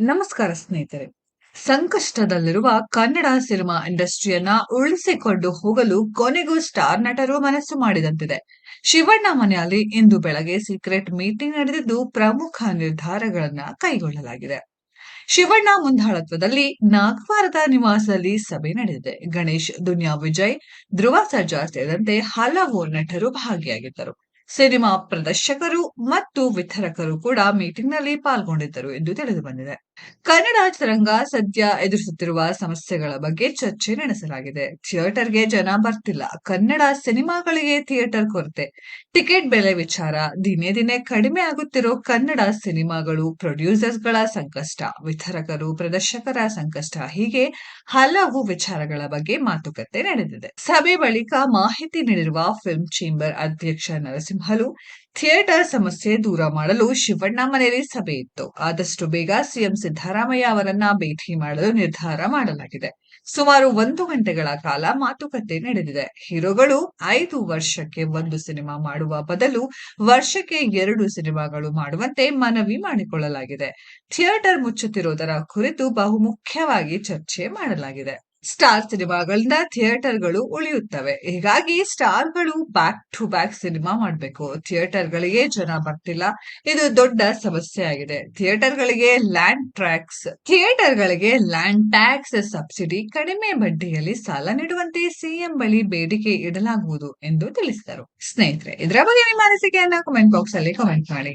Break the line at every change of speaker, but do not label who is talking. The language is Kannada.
ನಮಸ್ಕಾರ ಸ್ನೇಹಿತರೆ. ಸಂಕಷ್ಟದಲ್ಲಿರುವ ಕನ್ನಡ ಸಿನಿಮಾ ಇಂಡಸ್ಟ್ರಿಯನ್ನ ಉಳಿಸಿಕೊಂಡು ಹೋಗಲು ಕೊನೆಗೂ ಸ್ಟಾರ್ ನಟರು ಮನಸ್ಸು ಮಾಡಿದಂತಿದೆ. ಶಿವಣ್ಣ ಮನೆಯಲ್ಲಿ ಇಂದು ಬೆಳಗ್ಗೆ ಸೀಕ್ರೆಟ್ ಮೀಟಿಂಗ್ ನಡೆದಿದ್ದು ಪ್ರಮುಖ ನಿರ್ಧಾರಗಳನ್ನ ಕೈಗೊಳ್ಳಲಾಗಿದೆ. ಶಿವಣ್ಣ ಮುಂದಾಳತ್ವದಲ್ಲಿ ನಾಗವಾರದ ನಿವಾಸದಲ್ಲಿ ಸಭೆ ನಡೆದಿದೆ. ಗಣೇಶ್, ದುನಿಯಾ ವಿಜಯ್, ಧ್ರುವ ಸರ್ಜಾ ಸೇರಿದಂತೆ ಹಲವು ನಟರು ಭಾಗಿಯಾಗಿದ್ದರು. ಸಿನಿಮಾ ಪ್ರದರ್ಶಕರು ಮತ್ತು ವಿತರಕರು ಕೂಡ ಮೀಟಿಂಗ್ನಲ್ಲಿ ಪಾಲ್ಗೊಂಡಿದ್ದರು ಎಂದು ತಿಳಿದು ಬಂದಿದೆ. ಕನ್ನಡ ಚಿತ್ರರಂಗ ಸದ್ಯ ಎದುರಿಸುತ್ತಿರುವ ಸಮಸ್ಯೆಗಳ ಬಗ್ಗೆ ಚರ್ಚೆ ನಡೆಸಲಾಗಿದೆ. ಥಿಯೇಟರ್ಗೆ ಜನ ಬರ್ತಿಲ್ಲ. ಕನ್ನಡ ಸಿನಿಮಾಗಳಿಗೆ ಥಿಯೇಟರ್ ಕೊರತೆ. ಟಿಕೆಟ್ ಬೆಲೆ ವಿಚಾರ. ದಿನೇ ದಿನೇ ಕಡಿಮೆ ಆಗುತ್ತಿರೋ ಕನ್ನಡ ಸಿನಿಮಾಗಳು ಪ್ರೊಡ್ಯೂಸರ್ಸ್ಗಳ ಸಂಕಷ್ಟ, ವಿತರಕರು, ಪ್ರದರ್ಶಕರ ಸಂಕಷ್ಟ, ಹೀಗೆ ಹಲವು ವಿಚಾರಗಳ ಬಗ್ಗೆ ಮಾತುಕತೆ ನಡೆದಿದೆ. ಸಭೆ ಬಳಿಕ ಮಾಹಿತಿ ನೀಡಿರುವ ಫಿಲ್ಮ್ ಚೇಂಬರ್ ಅಧ್ಯಕ್ಷ ನರಸಿಂಹಲು ಥಿಯೇಟರ್ ಸಮಸ್ಯೆ ದೂರ ಮಾಡಲು ಶಿವಣ್ಣ ಮನೆಯಲ್ಲಿ ಸಭೆ ಇತ್ತು. ಆದಷ್ಟು ಬೇಗ ಸಿಎಂ ಸಿದ್ದರಾಮಯ್ಯ ಅವರನ್ನ ಭೇಟಿ ಮಾಡಲು ನಿರ್ಧಾರ ಮಾಡಲಾಗಿದೆ. ಸುಮಾರು ಒಂದು ಗಂಟೆಗಳ ಕಾಲ ಮಾತುಕತೆ ನಡೆದಿದೆ. ಹೀರೋಗಳು ಐದು ವರ್ಷಕ್ಕೆ ಒಂದು ಸಿನಿಮಾ ಮಾಡುವ ಬದಲು ವರ್ಷಕ್ಕೆ ಎರಡು ಸಿನಿಮಾಗಳು ಮಾಡುವಂತೆ ಮನವಿ ಮಾಡಿಕೊಳ್ಳಲಾಗಿದೆ. ಥಿಯೇಟರ್ ಮುಚ್ಚುತ್ತಿರುವುದರ ಕುರಿತು ಬಹುಮುಖ್ಯವಾಗಿ ಚರ್ಚೆ ಮಾಡಲಾಗಿದೆ. ಸ್ಟಾರ್ ಸಿನಿಮಾಗಳಿಂದ ಥಿಯೇಟರ್ಗಳು ಉಳಿಯುತ್ತವೆ. ಹೀಗಾಗಿ ಸ್ಟಾರ್ಗಳು ಬ್ಯಾಕ್ ಟು ಬ್ಯಾಕ್ ಸಿನಿಮಾ ಮಾಡಬೇಕು. ಥಿಯೇಟರ್ಗಳಿಗೆ ಜನ ಬರ್ತಿಲ್ಲ. ಇದು ದೊಡ್ಡ ಸಮಸ್ಯೆ ಆಗಿದೆ. ಥಿಯೇಟರ್ಗಳಿಗೆ ಲ್ಯಾಂಡ್ ಟ್ಯಾಕ್ಸ್ ಥಿಯೇಟರ್ಗಳಿಗೆ ಲ್ಯಾಂಡ್ ಟ್ಯಾಕ್ಸ್ ಸಬ್ಸಿಡಿ ಕಡಿಮೆ ಬಡ್ಡಿಯಲ್ಲಿ ಸಾಲ ನೀಡುವಂತೆ ಸಿಎಂ ಬಳಿ ಬೇಡಿಕೆ ಇಡಲಾಗುವುದು ಎಂದು ತಿಳಿಸಿದರು. ಸ್ನೇಹಿತರೆ, ಇದರ ಬಗ್ಗೆ ನಿಮ್ಮ ಅನಿಸಿಕೆಯನ್ನ ಕಮೆಂಟ್ ಬಾಕ್ಸ್ ಅಲ್ಲಿ ಕಮೆಂಟ್ ಮಾಡಿ.